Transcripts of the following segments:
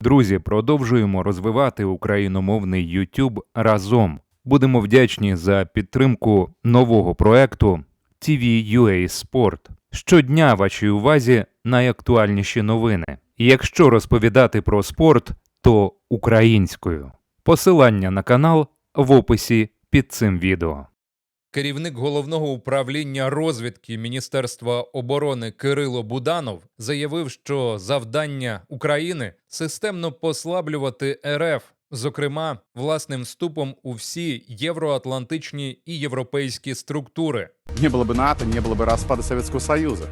Друзі, продовжуємо розвивати україномовний YouTube разом. Будемо вдячні за підтримку нового проекту TV.UA Sport. Щодня вашій увазі найактуальніші новини. Якщо розповідати про спорт, то українською. Посилання на канал в описі під цим відео. Керівник головного управління розвідки Міністерства оборони Кирило Буданов заявив, що завдання України системно послаблювати РФ, зокрема власним вступом у всі євроатлантичні і європейські структури. Не было бы НАТО, не было бы распада Советского Союза.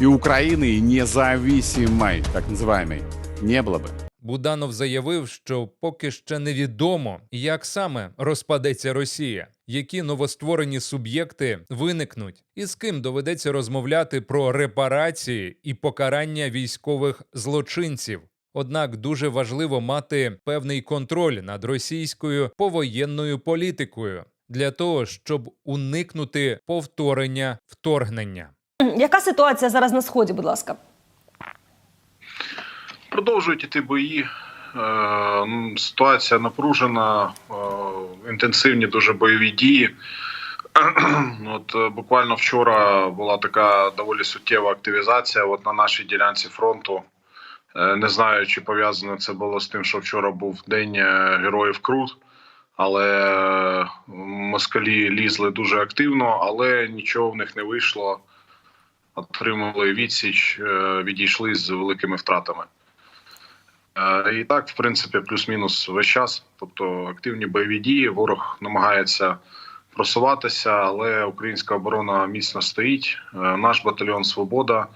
И Украины независимой, так называемой, не было бы. Буданов заявив, що поки ще невідомо, як саме розпадеться Росія, які новостворені суб'єкти виникнуть, і з ким доведеться розмовляти про репарації і покарання військових злочинців. Однак дуже важливо мати певний контроль над російською повоєнною політикою для того, щоб уникнути повторення вторгнення. Яка ситуація зараз на сході, будь ласка? Продовжують іти бої. Е, Ситуація напружена, е, інтенсивні дуже бойові дії. От е, буквально вчора була така доволі суттєва активізація. От на нашій ділянці фронту. Не знаю, чи пов'язано це було з тим, що вчора був день героїв Крут, але москалі лізли дуже активно, але нічого в них не вийшло. Отримали відсіч, відійшли з великими втратами. Е, І так, в принципі, плюс-мінус весь час. Тобто активні бойові дії. Ворог намагається просуватися, але українська оборона міцно стоїть. Е, Наш батальйон Свобода,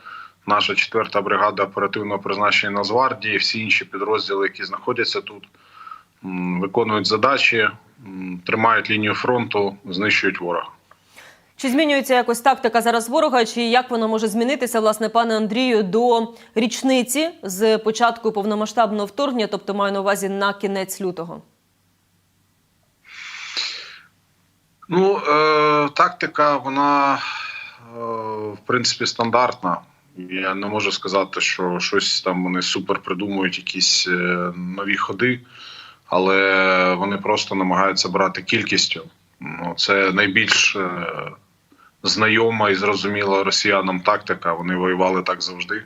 наша четверта бригада оперативного призначення Нацгвардії, всі інші підрозділи, які знаходяться тут, виконують задачі, тримають лінію фронту, знищують ворога. Чи змінюється якось тактика зараз ворога, чи як вона може змінитися, власне, пане Андрію, до річниці з початку повномасштабного вторгнення, тобто маю на увазі на кінець лютого? Ну, е, тактика, вона е, в принципі стандартна. Я не можу сказати, що щось там вони супер придумують, якісь е, нові ходи, але вони просто намагаються брати кількістю. Ну, це найбільш е, знайома і зрозуміла росіянам тактика. Вони воювали так завжди.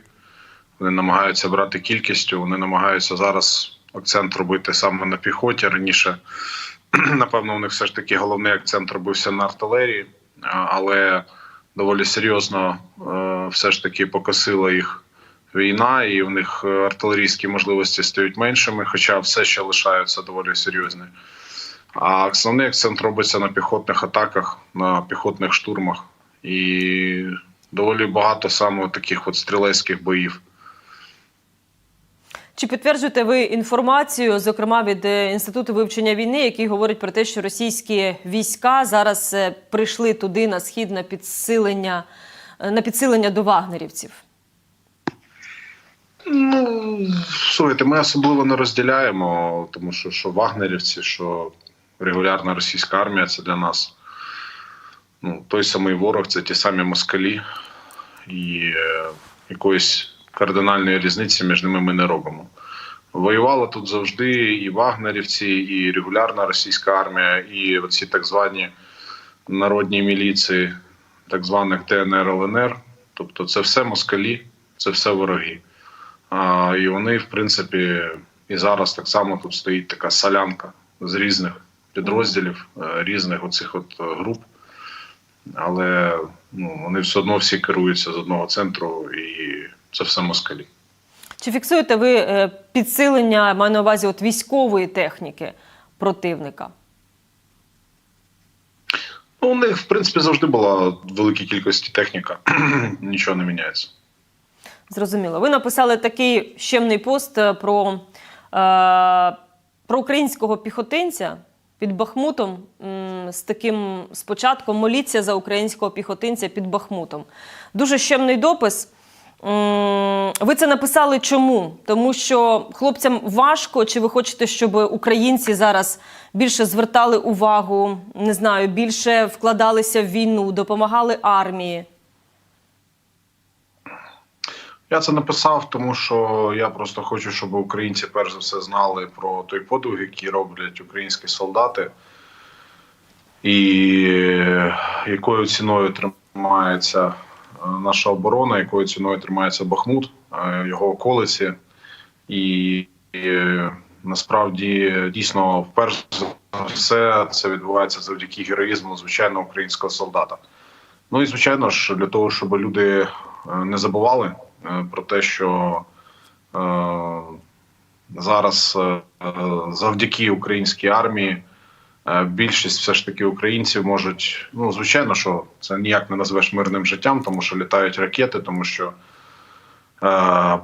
Вони намагаються брати кількістю, вони намагаються зараз акцент робити саме на піхоті. Раніше напевно, у них все ж таки головний акцент робився на артилерії, але доволі серйозно е, все ж таки покосила їх війна, і в них е, артилерійські можливості стають меншими, хоча все ще лишаються доволі серйозні. А основний акцент робиться на піхотних атаках, на піхотних штурмах. І доволі багато саме таких от стрілецьких боїв. Чи підтверджуєте ви інформацію, зокрема від е, інституту вивчення війни, який говорить про те, що російські війська зараз е, прийшли туди на схід на підсилення е, на підсилення до вагнерівців? Ну, слухайте, ми особливо не розділяємо, тому що що вагнерівці, що регулярна російська армія це для нас ну, той самий ворог, це ті самі москалі, і е, якоїсь кардинальної різниці між ними ми не робимо. Воювала тут завжди і вагнерівці, і регулярна російська армія, і оці так звані народні міліції, так званих ДНР ЛНР. Тобто це все москалі, це все вороги. А, і вони, в принципі, і зараз так само тут стоїть така солянка з різних підрозділів, е, різних оцих от е, груп. Але ну, вони все одно всі керуються з одного центру, і це все москалі. Чи фіксуєте ви е, підсилення, маю на увазі от військової техніки противника? Ну, у них, в принципі, завжди була в великій кількості техніка, нічого не міняється. Зрозуміло. Ви написали такий щемний пост про, е, про українського піхотинця під Бахмутом з таким спочатком моліться за українського піхотинця під Бахмутом. Дуже щемний допис. Ви це написали чому? Тому що хлопцям важко, чи ви хочете, щоб українці зараз більше звертали увагу, не знаю, більше вкладалися в війну, допомагали армії? Я це написав, тому що я просто хочу, щоб українці перш за все знали про той подвиг, який роблять українські солдати, і якою ціною тримається е, наша оборона, якою ціною тримається Бахмут, е, його околиці. І, і насправді дійсно, вперше за все, це відбувається завдяки героїзму звичайного українського солдата. Ну і звичайно ж, для того, щоб люди е, не забували е, про те, що е, зараз е, завдяки українській армії е, більшість все ж таки українців можуть. Ну, звичайно, що це ніяк не назвеш мирним життям, тому що літають ракети, тому що е,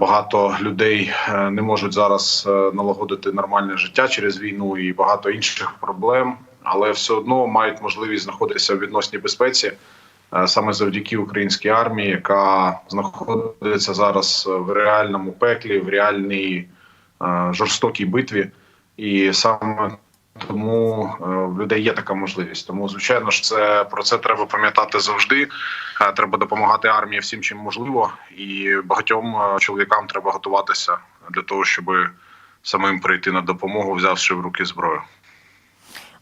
багато людей е, не можуть зараз е, налагодити нормальне життя через війну і багато інших проблем, але все одно мають можливість знаходитися в відносній безпеці. Е, саме завдяки українській армії, яка знаходиться зараз в реальному пеклі, в реальній е, жорстокій битві, і саме тому е, в людей є така можливість. Тому, звичайно ж, це про це треба пам'ятати завжди. Треба допомагати армії всім, чим можливо, і багатьом чоловікам треба готуватися для того, щоб самим прийти на допомогу, взявши в руки зброю.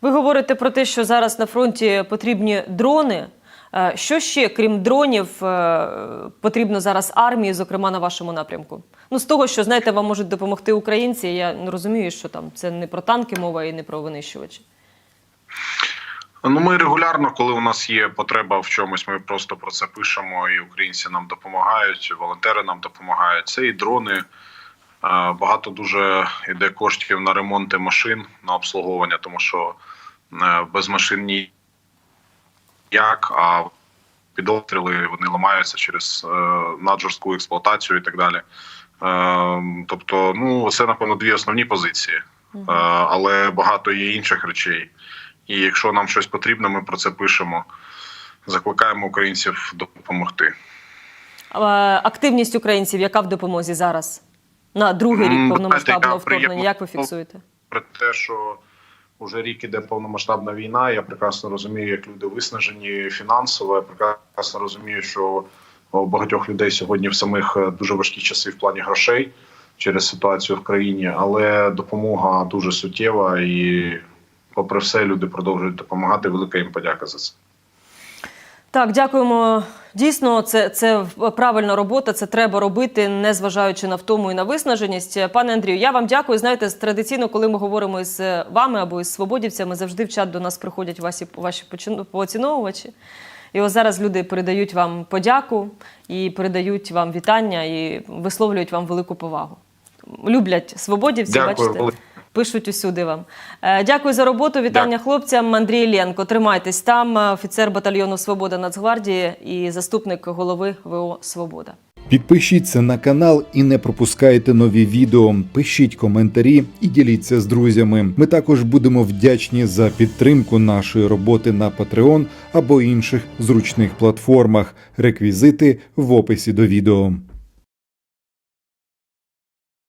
Ви говорите про те, що зараз на фронті потрібні дрони. Е, Що ще, крім дронів, е, потрібно зараз армії, зокрема на вашому напрямку? Ну, з того, що знаєте, вам можуть допомогти українці. Я не розумію, що там це не про танки мова і не про винищувачі. Ну, ми регулярно, коли у нас є потреба в чомусь, ми просто про це пишемо, і українці нам допомагають, волонтери нам допомагають. Це і дрони. Е, Багато дуже йде коштів на ремонти машин, на обслуговування, тому що без машин ніяк, а під обстріли вони ламаються через е, наджорстку експлуатацію і так далі. Е, Тобто, ну це напевно дві основні позиції, Е, але багато є інших речей. І якщо нам щось потрібно, ми про це пишемо. Закликаємо українців допомогти. Активність українців, яка в допомозі зараз? На другий рік повномасштабного вторгнення. Як ви фіксуєте? Про те, що вже рік іде повномасштабна війна. Я прекрасно розумію, як люди виснажені фінансово. Я прекрасно розумію, що у багатьох людей сьогодні в самих е, дуже важкі часи в плані грошей через ситуацію в країні, але допомога дуже суттєва і, попри все, люди продовжують допомагати. Велика їм подяка за це. Так, дякуємо. Дійсно, це, це правильна робота, це треба робити, незважаючи на втому і на виснаженість. Пане Андрію, я вам дякую. Знаєте, традиційно, коли ми говоримо з вами або із свободівцями, завжди в чат до нас приходять ваші, ваші поціновувачі. І ось зараз люди передають вам подяку і передають вам вітання і висловлюють вам велику повагу. Люблять свободівці, Дякую, бачите. Пишуть усюди вам. Е, Дякую за роботу. Вітання Дякую. хлопцям. Андрій Ленко. Тримайтесь там, е, офіцер батальйону Свобода Нацгвардії і заступник голови ВО Свобода. Підпишіться на канал і не пропускайте нові відео. Пишіть коментарі і діліться з друзями. Ми також будемо вдячні за підтримку нашої роботи на Patreon або інших зручних платформах. Реквізити в описі до відео.